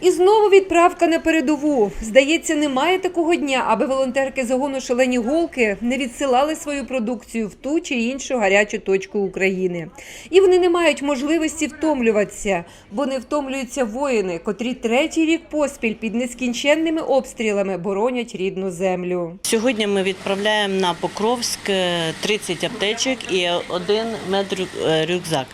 І знову відправка на передову. Здається, немає такого дня, аби волонтерки загону шалені голки не відсилали свою продукцію в ту чи іншу гарячу точку України. І вони не мають можливості втомлюватися, бо не втомлюються воїни, котрі третій рік поспіль під нескінченними обстрілами боронять рідну землю. Сьогодні ми відправляємо на Покровськ е, 30 аптечок і один медрюкзак.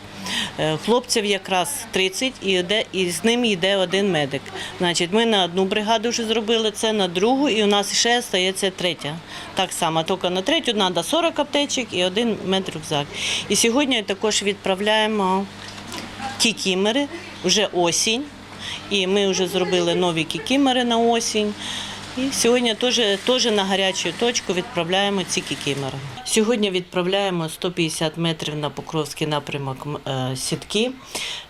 Е, Хлопців якраз 30 і, йде, і з ним йде один медик. Значить, ми на одну бригаду вже зробили це, на другу, і у нас ще стається третя. Так само, тільки на третю треба 40 аптечок і один медрюкзак. І сьогодні також відправляємо кікімери, вже осінь. І ми вже зробили нові кікімери на осінь. І сьогодні теж, теж на гарячу точку відправляємо ці кікімери. Сьогодні відправляємо 150 метрів на Покровський напрямок е, сітки.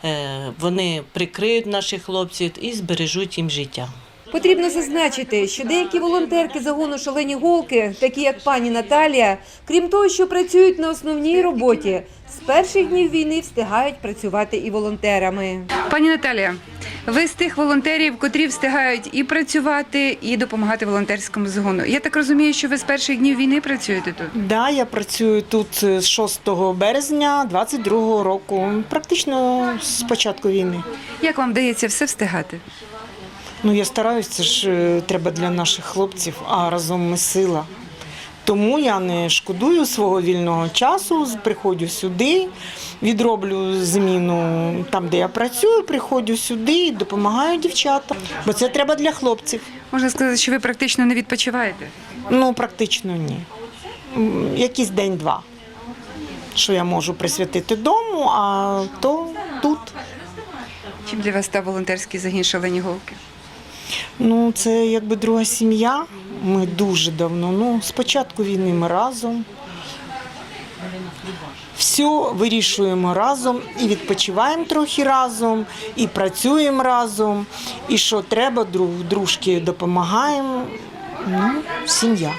Е, Вони прикриють наших хлопців і збережуть їм життя. Потрібно зазначити, що деякі волонтерки загону шалені голки, такі як пані Наталія, крім того, що працюють на основній роботі, з перших днів війни встигають працювати і волонтерами. Пані Наталія, ви з тих волонтерів, котрі встигають і працювати, і допомагати волонтерському загону. Я так розумію, що ви з перших днів війни працюєте тут. Да, я працюю тут з 6 березня 22 року, практично з початку війни. Як вам вдається все встигати? Ну я стараюся, це ж е, треба для наших хлопців, а разом ми сила. Тому я не шкодую свого вільного часу, приходжу сюди, відроблю зміну там, де я працюю, приходжу сюди і допомагаю дівчатам. Бо це треба для хлопців. Можна сказати, що ви практично не відпочиваєте. Ну, практично ні. Якийсь день-два. Що я можу присвятити дому, а то тут. Чим для вас став волонтерський загін шалені голки? Ну, це якби друга сім'я. Ми дуже давно. Ну, з початку війни ми разом. Все вирішуємо разом і відпочиваємо трохи разом, і працюємо разом, і що треба, друг дружки допомагаємо. Ну, сім'я.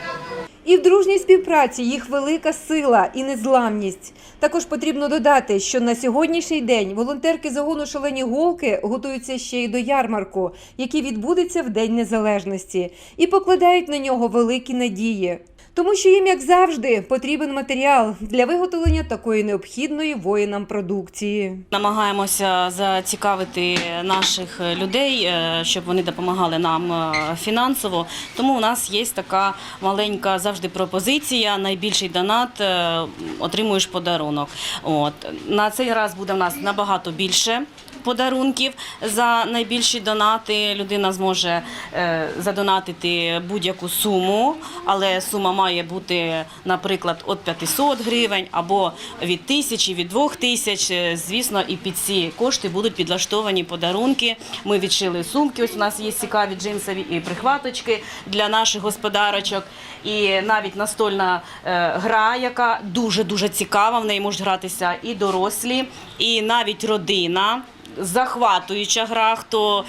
І в дружній співпраці їх велика сила і незламність. Також потрібно додати, що на сьогоднішній день волонтерки загону шалені голки готуються ще й до ярмарку, який відбудеться в День Незалежності, і покладають на нього великі надії. Тому що їм, як завжди, потрібен матеріал для виготовлення такої необхідної воїнам продукції. Намагаємося зацікавити наших людей, е, щоб вони допомагали нам е, фінансово. Тому у нас є така маленька завжди пропозиція. Найбільший донат е, отримуєш подарунок. От на цей раз буде в нас набагато більше. Подарунків за найбільші донати людина зможе е, задонатити будь-яку суму, але сума має бути, наприклад, від 500 гривень або від тисячі, від двох тисяч. Е, Звісно, і під ці кошти будуть підлаштовані подарунки. Ми відшили сумки. Ось у нас є цікаві джинсові і прихваточки для наших господарочок. І навіть настольна е, гра, яка дуже дуже цікава. В неї можуть гратися і дорослі, і навіть родина. Захватуюча гра, хто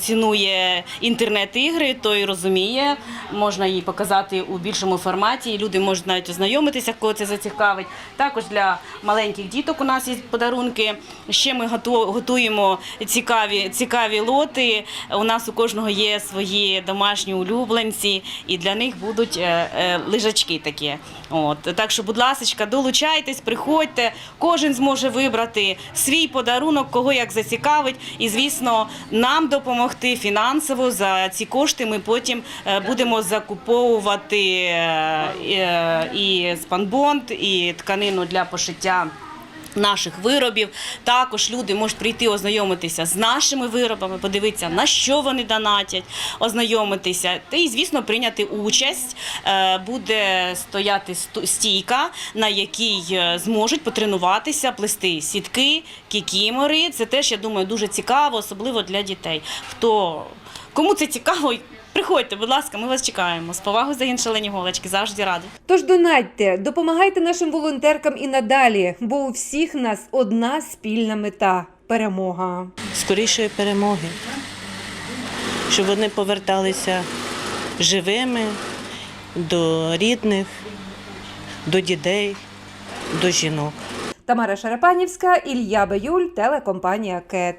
цінує інтернет-ігри, той розуміє, можна її показати у більшому форматі. і Люди можуть навіть ознайомитися, кого це зацікавить. Також для маленьких діток у нас є подарунки. Ще ми готуємо цікаві, цікаві лоти. У нас у кожного є свої домашні улюбленці, і для них будуть е, е, лежачки такі. От так що, будь ласка, долучайтесь, приходьте. Кожен зможе вибрати свій подарунок, кого як зацікавить. І звісно, нам допомогти фінансово за ці кошти. Ми потім е, будемо закуповувати е, е, і спанбонд, і тканину для пошиття. Наших виробів також люди можуть прийти ознайомитися з нашими виробами, подивитися на що вони донатять, ознайомитися та і, звісно, прийняти участь. Е, Буде стояти стійка, на якій е, зможуть потренуватися, плести сітки, кікімори. Це теж я думаю дуже цікаво, особливо для дітей. Хто кому це цікаво, приходьте, будь ласка, ми вас чекаємо. З повагою за іншалені голочки, завжди раді. Тож донатьте, допомагайте нашим волонтеркам і надалі, бо у всіх нас одна спільна мета перемога. скорішої перемоги, щоб вони поверталися живими до рідних, до дітей, до жінок. Тамара Шарапанівська, Ілля Беюль, телекомпанія Кет.